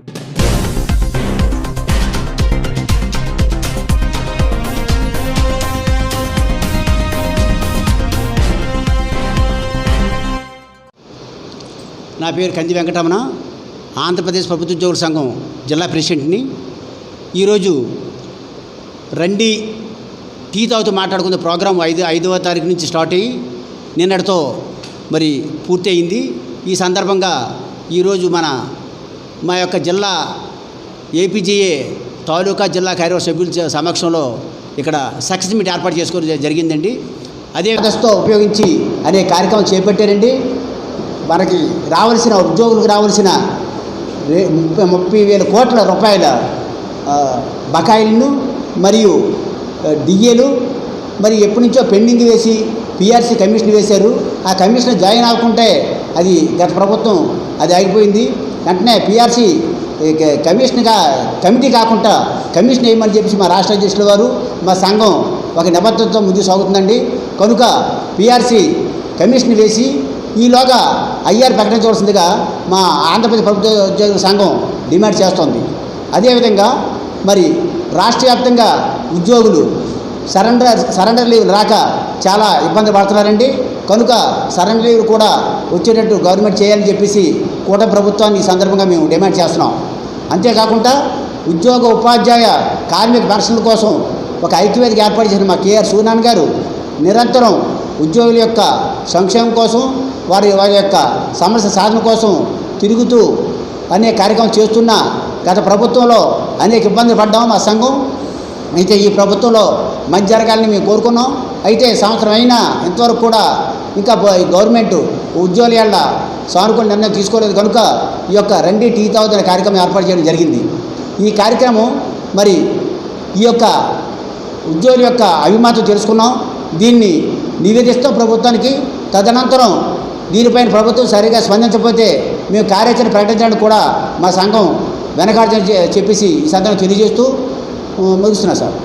నా పేరు కంది వెంకటరమణ. ఆంధ్రప్రదేశ్ ప్రభుత్వ ఉద్యోగుల సంఘం జిల్లా ప్రెసిడెంట్ని. ఈరోజు రండి టీ తాగుతూ మాట్లాడుకునే ప్రోగ్రాం ఐదు ఐదవ తారీఖు నుంచి స్టార్ట్ అయ్యి నిన్నటితో మరి పూర్తి అయింది ఈ సందర్భంగా ఈరోజు మన మా యొక్క జిల్లా ఏపీజీఏ తాలూకా జిల్లా కార్యవర్గ సభ్యుల సమక్షంలో ఇక్కడ సక్సెస్ మీట్ ఏర్పాటు చేసుకోవడం జరిగిందండి. అదే దశతో ఉపయోగించి అనే కార్యక్రమం చేపట్టారండి. మనకి రావాల్సిన ఉద్యోగులకు రావాల్సిన ముప్పై ముప్పై వేల కోట్ల రూపాయల బకాయిలను మరియు డిఏలు మరి ఎప్పటి నుంచో పెండింగ్ వేసి పిఆర్సీ కమిషన్ వేశారు. ఆ కమిషన్ జాయిన్ అవ్వకుంటే అది గత ప్రభుత్వం అది ఆగిపోయింది. వెంటనే పిఆర్సీ కమిషన్గా కమిటీ కాకుండా కమిషన్ వేయమని చెప్పేసి మా రాష్ట్ర అధ్యక్షుల వారు మా సంఘం ఒక నిబద్ధతతో ముందుకు సాగుతుందండి. కనుక పిఆర్సీ కమిషన్ వేసి ఈలోగా ఐఆర్ ప్రకటించవలసిందిగా మా ఆంధ్రప్రదేశ్ ప్రభుత్వ ఉద్యోగుల సంఘం డిమాండ్ చేస్తోంది. అదేవిధంగా మరి రాష్ట్ర వ్యాప్తంగా ఉద్యోగులు సరెండర్ సరెండర్ లీవ్ రాక చాలా ఇబ్బంది పడుతున్నారండి. కనుక సరెండర్ లీవ్ కూడా వచ్చేటట్టు గవర్నమెంట్ చేయాలని చెప్పేసి కూట ప్రభుత్వాన్ని ఈ సందర్భంగా మేము డిమాండ్ చేస్తున్నాం. అంతేకాకుండా ఉద్యోగ ఉపాధ్యాయ కార్మిక పెన్షన్ల కోసం ఒక ఐక్యవేదిక ఏర్పాటు చేసిన మా కేఆర్ సూర్యనారాయణ గారు నిరంతరం ఉద్యోగుల యొక్క సంక్షేమం కోసం వారి వారి యొక్క సమస్య సాధన కోసం తిరుగుతూ అనే కార్యక్రమం చేస్తున్న గత ప్రభుత్వంలో అనేక ఇబ్బందులు పడ్డాం మా సంఘం. అయితే ఈ ప్రభుత్వంలో మంచి జరగాలని మేము కోరుకున్నాం. అయితే సంవత్సరం అయినా ఇంతవరకు కూడా ఇంకా గవర్నమెంట్ ఉద్యోగుల సానుకూల నిర్ణయం తీసుకోలేదు కనుక ఈ యొక్క రండి టీ తాగుతున్న కార్యక్రమం ఏర్పాటు చేయడం జరిగింది. ఈ కార్యక్రమం మరి ఈ యొక్క ఉద్యోగుల యొక్క అభిమాతం తెలుసుకున్నాం. దీన్ని నివేదిస్తాం ప్రభుత్వానికి తదనంతరం దీనిపైన ప్రభుత్వం సరిగా స్పందించకపోతే మేము కార్యాచరణ ప్రకటించడానికి కూడా మా సంఘం వెనకాడ చెప్పేసి ఈ సందర్భంగా తెలియజేస్తూ ముగిస్తున్నా సార్.